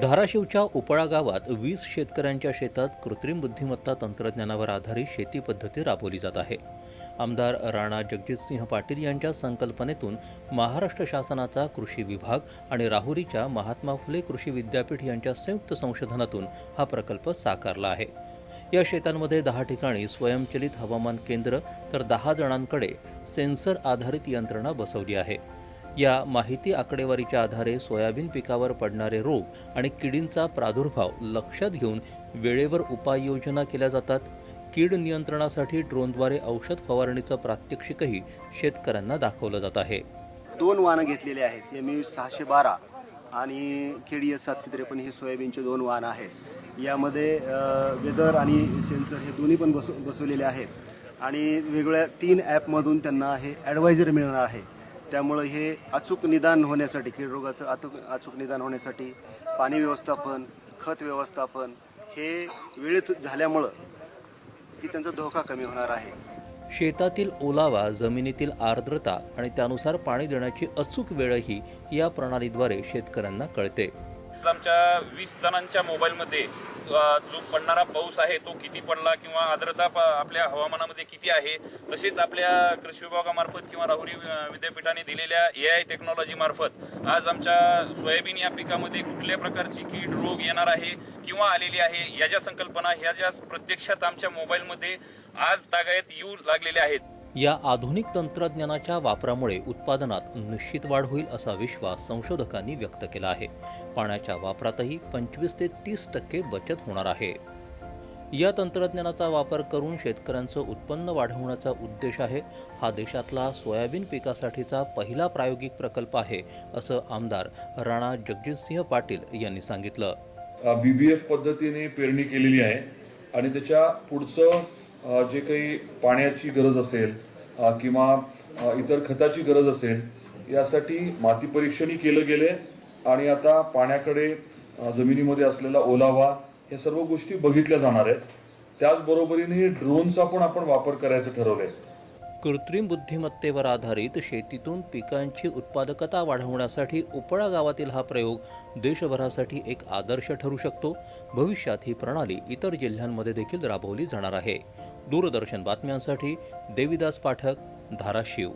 धाराशिवच्या उपळा गावात वीस शेतकऱ्यांच्या शेतात कृत्रिम बुद्धिमत्ता तंत्रज्ञानावर आधारित शेती पद्धती राबवली जात आहे. आमदार राणा जगजितसिंह पाटील यांच्या संकल्पनेतून महाराष्ट्र शासनाचा कृषी विभाग आणि राहुरीच्या महात्मा फुले कृषी विद्यापीठ यांच्या संयुक्त संशोधनातून हा प्रकल्प साकारला आहे. या शेतांमध्ये दहा ठिकाणी स्वयंचलित हवामान केंद्र तर दहा जणांकडे सेन्सर आधारित यंत्रणा बसवली आहे. या माहिती आकडेवारीच्या आधारे सोयाबीन पिकावर पडणारे रोग आणि किडींचा प्रादुर्भाव लक्षात घेऊन वेळेवर उपाययोजना केल्या जातात. कीड नियंत्रणासाठी ड्रोनद्वारे औषध फवारणीचं प्रात्यक्षिकही शेतकऱ्यांना दाखवलं जात आहे. दोन वाहनं घेतलेले आहेत. एम यू सहाशे बारा आणि के डी एस सातशे त्रेपन्न हे सोयाबीनचे दोन वाहनं आहेत. यामध्ये वेदर आणि सेन्सर हे दोन्ही पण बसव बसवलेले आहेत. आणि वेगवेगळ्या तीन ॲपमधून त्यांना हे ॲडवायझर मिळणार आहे. त्यामुळं हे अचूक निदान होण्यासाठी कीड रोगाचं अचूक अचूक निदान होण्यासाठी पाणी व्यवस्थापन खत व्यवस्थापन हे वेळेत झाल्यामुळं की त्यांचा धोका कमी होणार आहे. शेतातील ओलावा जमिनीतील आर्द्रता आणि त्यानुसार पाणी देण्याची अचूक वेळही या प्रणालीद्वारे शेतकऱ्यांना कळते. आमच्या वीस जणांच्या मोबाईलमध्ये जो पडणारा पाऊस आहे तो किती पडला किंवा आर्द्रता प- आपल्या हवामानामध्ये किती आहे तसेच आपल्या कृषी विभागामार्फत किंवा राहुरी विद्यापीठाने दिलेल्या ए आय टेक्नॉलॉजी मार्फत आज आमच्या सोयाबीन या पिकामध्ये कुठल्या प्रकारची कीड रोग येणार आहे किंवा आलेली आहे या ज्या संकल्पना ह्या ज्या प्रत्यक्षात आमच्या मोबाईलमध्ये आज तागायत येऊ लागलेल्या आहेत. या आधुनिक तंत्रज्ञानाच्या वापरामुळे उत्पादनात निश्चित वाढ होईल असा विश्वास संशोधकांनी व्यक्त केला आहे. पाण्याच्या वापरातही पंचवीस ते तीस टक्के बचत होणार आहे. या तंत्रज्ञानाचा वापर करून शेतकऱ्यांचं उत्पन्न वाढवण्याचा उद्देश आहे. हा देशातला सोयाबीन पिकासाठीचा पहिला प्रायोगिक प्रकल्प आहे असं आमदार राणा जगजितसिंह पाटील यांनी सांगितलं. बी बी एफ पद्धतीने पेरणी केलेली आहे आणि त्याच्या पुढचं जे काही पाण्याची गरज असेल किंवा इतर खताची गरज असेल यासाठी माती परीक्षणही केलं गेले आणि आता पाण्याकडे जमिनीमध्ये असलेला ओलावा या सर्व गोष्टी बघितल्या जाणार आहेत. त्याचबरोबरीने ड्रोनचा पण आपण वापर करायचं ठरवलं आहे कृत्रिम बुद्धिमत्तेवर आधारित शेतीतून पिकांची उत्पादकता वाढवण्यासाठी उपळा गावातील हा प्रयोग देशभरासाठी एक आदर्श ठरू शकतो. भविष्यात ही प्रणाली इतर जिल्ह्यांमध्ये देखील राबवली जाणार आहे. दूरदर्शन बातम्यांसाठी देविदास पाठक धाराशिव.